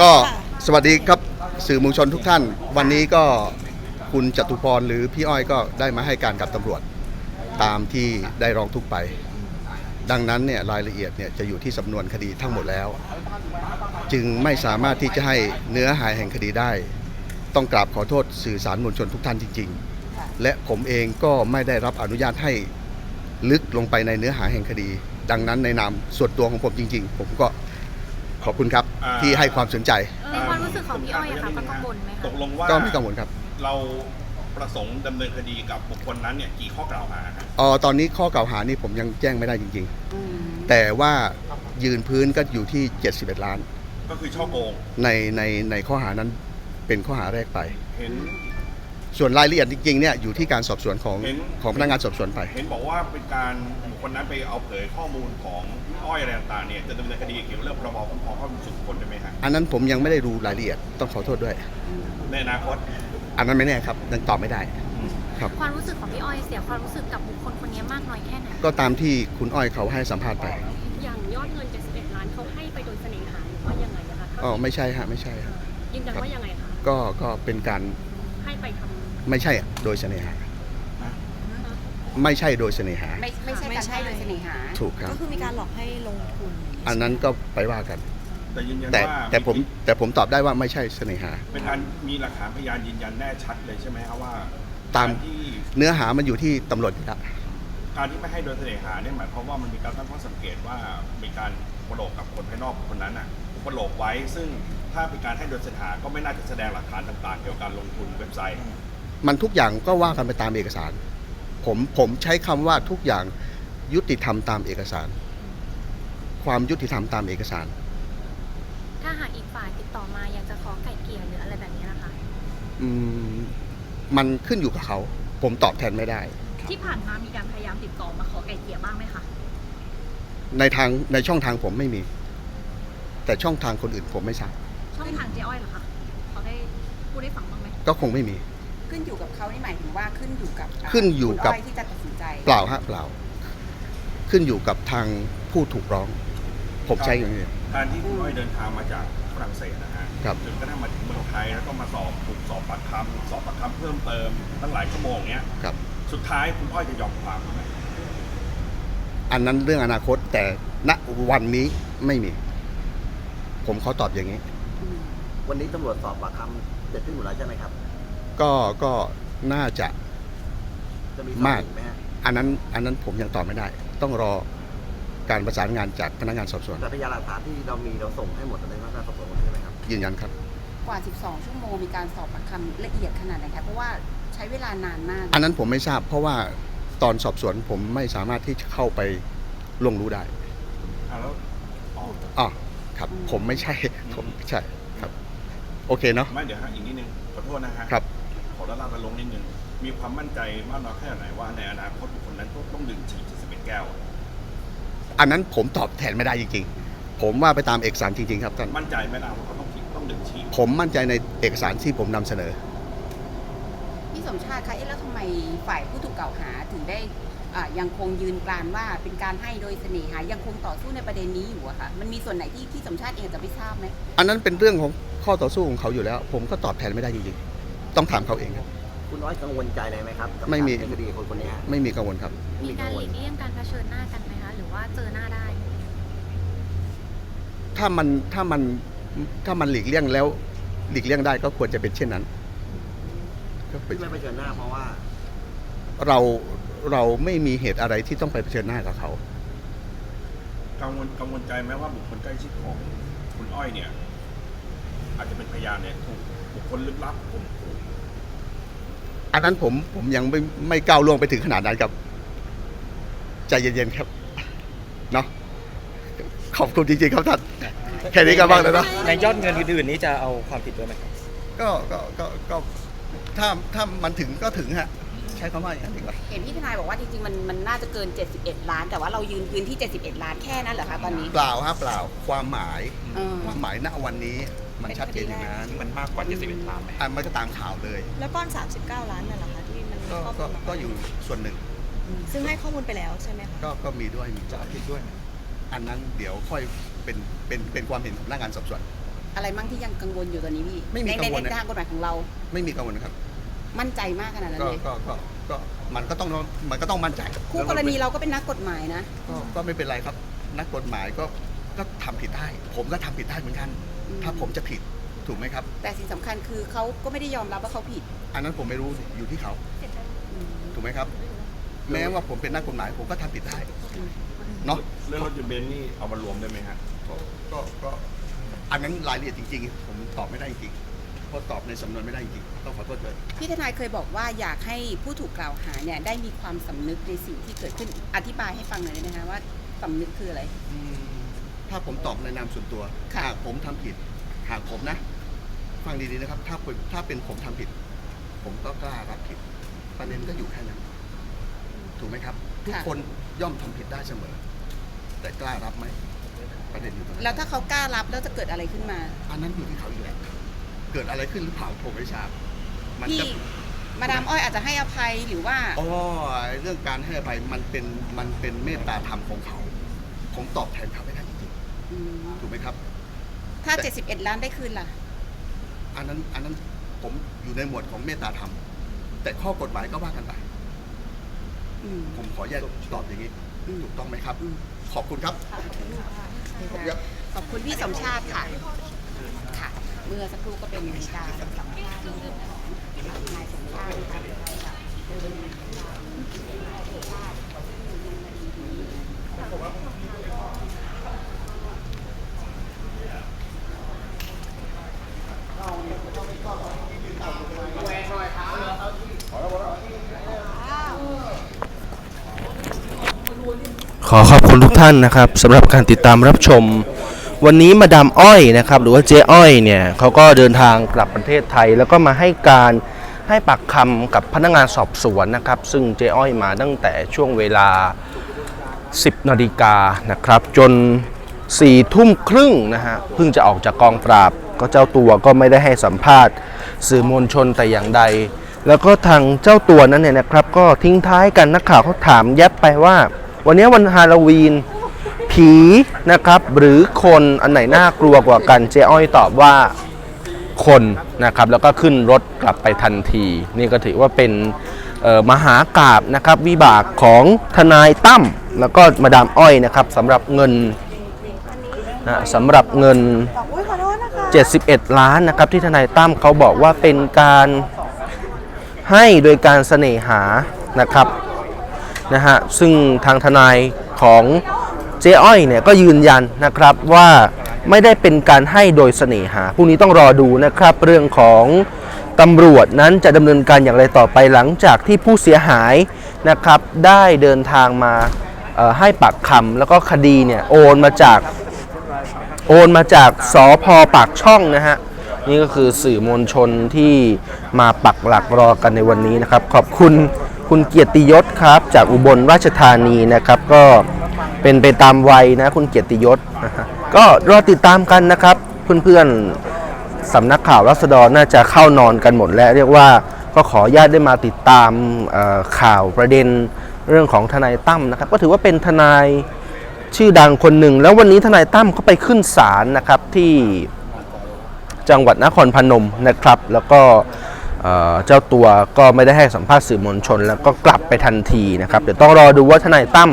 ก็สวัสดีครับสื่อมวลชนทุกท่าน วันนี้ก็คุณจตุพรหรือพี่อ้อยก็ได้มาให้การกับตำรวจตามที่ได้ร้องทุกข์ไป ดังนั้นเนี่ยรายละเอียดเนี่ยจะอยู่ที่สำนวนคดีทั้งหมดแล้ว จึงไม่สามารถที่จะให้เนื้อหาแห่งคดีได้ ต้องกราบขอโทษสื่อสารมวลชนทุกท่านจริง ๆ และผมเองก็ไม่ได้รับอนุญาตให้ลึกลงไปในเนื้อหาแห่งคดี ดังนั้นในนามส่วนตัวของผมจริง ๆ ผมก็ ขอบคุณครับอ่า ที่ให้ความสนใจในความรู้สึกของพี่อ้อยอะค่ะก็กังวลไหมตคะกลงว่าก็ไม่กังวลครับเราประสงค์ดำเนินคดีกับบุคคลนั้นเนี่ยกี่ข้อกล่าวหาครับอ๋อตอนนี้ข้อกล่าวหานี่ผมยังแจ้งไม่ได้จริง ๆ แต่ว่ายืนพื้นก็อยู่ที่ 71 ล้าน ก็คือช่อโกงในในในข้อหานั้นเป็นข้อหาแรกไป เห็น ส่วนรายละเอียดจริงๆเนี่ยอยู่ที่การสอบสวนของเห็น ของพนักงานสอบสวนไป เห็นบอกว่าเป็นการบุค คลนั้นไปเอาเผยข้อมูลของพี่อ้อยอะไรต่างๆเนี่ยจะดำเนินคดีเกี่ยวกับเรื่องพรบคุ้มครองข้อมูลส่วนบุคคลได้ไหมฮะอันนั้นผมยังไม่ได้ดูรายละเอียดต้องขอโทษด้วย ในอนาคต อันนั้นไม่แน่ครับยังตอบไม่ได้ ครับ ความรู้สึกของพี่อ้อยเสียความรู้สึกกับบุคคลคนนี้มากน้อยแค่ไหนก็ตามที่คุณอ้อยเขาให้สัมภาษณ์ไปอย่างยอดเงิน71ล้านเขาให้ไปโดยเสน่หาหรือว่ายังไงนะคะอ๋อไม่ใช่ฮะไม่ใช่ฮะยืนยันว่ายังไงคะก็ก็เป็นการให้ไปทำไม่ใช่โดยเสน่หา ไม่ใช่โดยเสน่หา ไม่ไม่ใช่การให้โดยเสน่หา ถูกครับ ก็คือมีการหลอกให้ลงทุนอันนั้นก็ไปว่ากัน แต่ยืนยันแต่ว่าแต่ผมแต่ผมตอบได้ว่าไม่ใช่เสน่หา เป็นการมีหลักฐานพยานยืนยันแน่ชัดเลยใช่ไหมครับว่าตาม กรที่เนื้อหามันอยู่ที่ตำรวจอยู่แล้วการที่ไม่ให้โดยเสน่หาเนี่ยหมายความว่ามันมีการตั้งข้อสังเกตว่ามีการอุปโลกกับคนภายนอกคนนั้นอะอุปโลกไว้ซึ่งถ้าเป็นการให้โดยเสน่หาก็ไม่น่าจะแสดงหลักฐานต่างๆ เกี่ยวกับการลงทุนเว็บไซต์ มันทุกอย่างก็ว่ากันไปตามเอกสาร ผมผมใช้คำว่าทุกอย่างยุติธรรมตามเอกสาร ความยุติธรรมตามเอกสาร ถ้าหากอีกฝ่ายติดต่อมาอยากจะขอไก่เกลี่ยหรืออะไรแบบนี้นะคะ อืมมันขึ้นอยู่กับเขา ผมตอบแทนไม่ได้ ที่ผ่านมามีการพยายามติดต่อมาขอไก่เกลี่ยบ้างไหมคะ ในทางในช่องทางผมไม่มี แต่ช่องทางคนอื่นผมไม่ทราบช่องทางเจ๊อ้อยเหรอคะเขาได้พูดได้ฟังบ้างไหมก็คงไม่มี ขึ้นอยู่กับเขานี่หมายถึงว่าขึ้นอยู่กับขึ้นอยู่กับ คุณที่จะตัดสินใจเปล่าฮะเปล่า ขึ้นอยู่กับทางผู้ถูกร้อง ผมใช้อย่างนี้ การที่คุณอ้อยเดินทางมาจากฝรั่งเศสนะฮะครับ จนกระทั่งมาถึงเมืองไทยแล้วก็มาสอบถูกสอบปากคำสอบปากคำเพิ่มเติมตั้งหลายชั่วโมงเนี้ยครับ สุดท้ายคุณอ้อยจะยอมความไหมอันนั้นเรื่องอนาคตแต่ณวันนี้ไม่มี ผมขอตอบอย่างนี้วันนี้ตำรวจสอบปากคำเสร็จสิ้นหมดแล้วใช่ไหมครับ ก็ก็น่าจะจะมีมากสอบอีไหมฮะอันนั้นอันนั้นผมยังตอบไม่ได้ ต้องรอการประสานงานจากพนักงานสอบสวนแต่พยานหลักฐานที่เรามีเราส่งให้หมดในพนักงานสอบสวนหมดใช่ไหมครับยืนยันครับ กว่า 12 ชั่วโมงมีการสอบปากคำละเอียดขนาดไหนคะเพราะว่าใช้เวลานานมาก อันนั้นผมไม่ทราบ เพราะว่าตอนสอบสวนผมไม่สามารถที่จะเข้าไปล่วงรู้ได้อะแล้วอ๋ออ๋อครับ ผมไม่ใช่ ผมไม่ใช่ครับ โอเคเนาะ ไม่เดี๋ยวฮะอีกนิดนึงขอโทษนะฮะ ครับ ขอละลาบลงนิดนึงมีความมั่นใจมากน้อยแค่ไหนว่าในอนาคตบุคคลนั้นต้องต้องดื่มฉี่71แก้ว อันนั้นผมตอบแทนไม่ได้จริงๆ ผมว่าไปตามเอกสารจริงๆครับท่าน มั่นใจไหมล่ะว่าเขาต้องฉี่ต้องดื่มฉี่ผมมั่นใจในเอกสารที่ผมนำเสนอ พี่สมชาติคะเอ๊ะแล้วทำไมฝ่ายผู้ถูกกล่าวหาถึงได้อ่ายังคงยืนกรานว่าเป็นการให้โดยเสน่หายังคงต่อสู้ในประเด็นนี้อยู่อะค่ะมันมีส่วนไหนที่พี่สมชาติเองจะไม่ทราบไหม อันนั้นเป็นเรื่องของข้อต่อสู้ของเขาอยู่แล้ว ผมก็ตอบแทนไม่ได้จริงๆ ต้องถามเขาเองครับ คุณน้อยกังวลใจอะไรไหมครับกับไม่มี การดำเนินคดีกับคนคนนี้ฮะไม่มีกังวลครับไม่มีมีกากัรงหวลลีกเลี่ยงการเผชิญหน้ากันไหมคะ หรือว่าเจอหน้าได้ ถ้ามันถ้ามันถ้ามันหลีกเลี่ยงแล้วหลีกเลี่ยงได้ก็ควรจะเป็นเช่นนั้นก็เป็นที่ไม่เผชิญหน้าเพราะว่า เราเราไม่มีเหตุอะไรที่ต้องไปเผชิญหน้ากับเขา กังวลกังวลใจไหมว่าบุคคลใกล้ชิดของคุณอ้อยเนี่ย อาจจะเป็นพยานเนี่ยถูกบุคคลลึกลับข่มขู่อันนั้นผมผมยังไม่ไม่ก้าวล่วงไปถึงขนาดนั้นครับ ใจเย็นๆครับ เนาะขอบคุณจริงๆครับท่าน แค่นี้ก็บ้างแล้วเนาะในยอดเงินอื่นๆนี้จะเอาความผิดด้วยไหมครับ ก็ก็ก็ก็ถ้าถ้ามันถึงก็ถึงฮะ ใช้คำว่าอย่างนั้นดีกว่า เห็นพี่ทนายบอกว่าจริงๆมันมันน่าจะเกิน 71 ล้าน แต่ว่าเรายืนพื้นที่ 71 ล้านแค่นั้นเหรอคะตอนนี้ เปล่าฮะเปล่าความหมายเออ ความหมายณวันนี้มันชัดเจนอย่างนั้นมันมากกว่า71ล้านไหมอันมันก็ตามข่าวเลย แล้วก้อน 39 ล้านนั่นแหละคะที่มันก็ครอบคก็ลุมก็อยู่ส่วนหนึ่งซึ่งให้ข้อมูลไปแล้วใช่ไหมคะ ก็ก็มีด้วยมีจะเอาผิดด้วยไหมอันนั้นเดี๋ยวค่อยเป็นเป็นเป็นความเห็นของพนักงานสอบสวน อะไรมั่งที่ยังกังวลอยู่ตอนนี้พี่ไม่มีในกังวลในนะทางกฎหมายของเรา ไม่มีกังวลนะครับ มั่นใจมากขนาดนั้นก็เลยก็ก็ก็มันก็ต้องมันก็ต้องมั่นใจคู่กรณีเราก็เป็นนักกฎหมายนะ ก็ก็ไม่เป็นไรครับ นักกฎหมายก็ก็ทำผิดได้ ผมก็ทำผิดได้เหมือนกัน อืม ถ้าผมจะผิดถูกไหมครับ แต่สิ่งสำคัญคือเขาก็ไม่ได้ยอมรับว่าเขาผิดอันนั้นผมไม่รู้สิอยู่ที่เขาอืมถูกไหมครับ แม้ว่าผมเป็นนักกฎหมายผมก็ทำผิดได้เนาะ เรื่องรถยนต์เบนซ์นี่เอามารวมได้ไหมฮะ ก็ก็ก็อันนั้นรายละเอียดจริงๆ ผมตอบไม่ได้จริง เพราะตอบในสำนวนไม่ได้จริงต้องขอโทษด้วย พี่ทนายเคยบอกว่าอยากให้ผู้ถูกกล่าวหาเนี่ยได้มีความสำนึกในสิ่งที่เกิดขึ้นอธิบายให้ฟังหน่อยได้ไหมคะว่าสำนึกคืออะไร ถ้าผมตอบในนามส่วนตัวค่ะ หากผมทำผิด หากผมนะ ฟังดีๆนะครับ ถ้าเป็นถ้าเป็นผมทำผิด ผมก็กล้ารับผิด ประเด็นก็อยู่แค่นั้น ถูกไหมครับ ทุกคนย่อมทำผิดได้เสมอ แต่กล้ารับไหมประเด็นอยู่ตรงนั้นแล้วถ้าเขากล้ารับแล้วจะเกิดอะไรขึ้นมา อันนั้นอยู่ที่เขาอยู่แล้ว เกิดอะไรขึ้นหรือเปล่าผมไม่ทราบมันพี่จะ มาดามอ้อยอาจจะให้อภัยหรือว่า อ๋อเรื่องการให้อภัยมันเป็นมันเป็นเมตตาธรรมของเขา ผมตอบแทนเขาไม่ได้จริงอืมๆถูกไหมครับ ถ้า 71 ล้านได้คืนล่ะ อันนั้นอันนั้นผมอยู่ในหมวดของเมตตาธรรม แต่ข้อกฎหมายก็ว่ากันไป อืม ผมขอแยกตอบอย่างนี้อืม ถูกต้องไหมครับอืมขอบคุณครับครับ ขอบคุณพี่สมชาติค่ะ ค่ะ เมื่อสักครู่ก็เป็นการสัมภาษณ์ของนายสมชาติค่ะขอขอบคุณทุกท่านนะครับสำหรับการติดตามรับชม วันนี้มาดามอ้อยนะครับหรือว่าเจ๊อ้อยเนี่ยเขาก็เดินทางกลับประเทศไทย แล้วก็มาให้การให้ปากคำกับพนักงานสอบสวนนะครับ ซึ่งเจ๊อ้อยมาตั้งแต่ช่วงเวลา 10นาฬิกานะครับ จน4ทุ่มครึ่งนะฮะเพิ่งจะออกจากกองปราบ ก็เจ้าตัวก็ไม่ได้ให้สัมภาษณ์สื่อมวลชนแต่อย่างใด แล้วก็ทางเจ้าตัวนั้นเนี่ยนะครับ ก็ทิ้งท้ายกันนักข่าวเขาถามแยบไปว่า วันนี้วันฮาโลวีน ผีนะครับ หรือคนอันไหนน่ากลัวกว่ากัน เจ๊อ้อยตอบว่าคนนะครับ แล้วก็ขึ้นรถกลับไปทันที นี่ก็ถือว่าเป็นมหากราบนะครับ วิบากของทนายตั้มแล้วก็มาดามอ้อยนะครับสำหรับเงินนะสำหรับเงิน 71 ล้านนะครับ ที่ทนายตั้มเขาบอกว่าเป็นการให้โดยการเสน่หานะครับนะฮะซึ่งทางทนายของ เจ๊อ้อยเนี่ยก็ยืนยันนะครับว่าไม่ได้เป็นการให้โดยเสน่หาพรุ่งนี้ต้องรอดูนะครับเรื่องของตำรวจนั้นจะดำเนินการอย่างไรต่อไปหลังจากที่ผู้เสียหายนะครับได้เดินทางมาให้ปากคำแล้วก็คดีเนี่ยโอนมาจากโอนมาจากสอพอปากช่องนะฮะนี่ก็คือสื่อมวลชนที่มาปักหลักรอกันในวันนี้นะครับ ขอบคุณคุณเกียรติยศครับ จากอุบลราชธานีนะครับ ก็ เป็นไปตามวัยนะคุณเกียรติยศก็รอติดตามกันนะครับเพื่อนๆสำนักข่าวรัศดรน่าจะเข้านอนกันหมดแล้ว เรียกว่าก็ขออนุญาตได้มาติดตามข่าวประเด็นเรื่องของทนายตั้มนะครับ ก็ถือว่าเป็นทนายชื่อดังคนหนึ่ง แล้ววันนี้ทนายตั้มเขาไปขึ้นศาลนะครับที่จังหวัดนครพนมนะครับ แล้วก็เจ้าตัวก็ไม่ได้ให้สัมภาษณ์สื่อมวลชน แล้วก็กลับไปทันทีนะครับ เดี๋ยวต้องรอดูว่าทนายตั้ม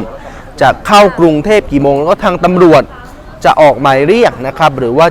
จะเข้ากรุงเทพกี่โมง แล้วก็ทางตำรวจจะออกหมายเรียกนะครับ หรือว่า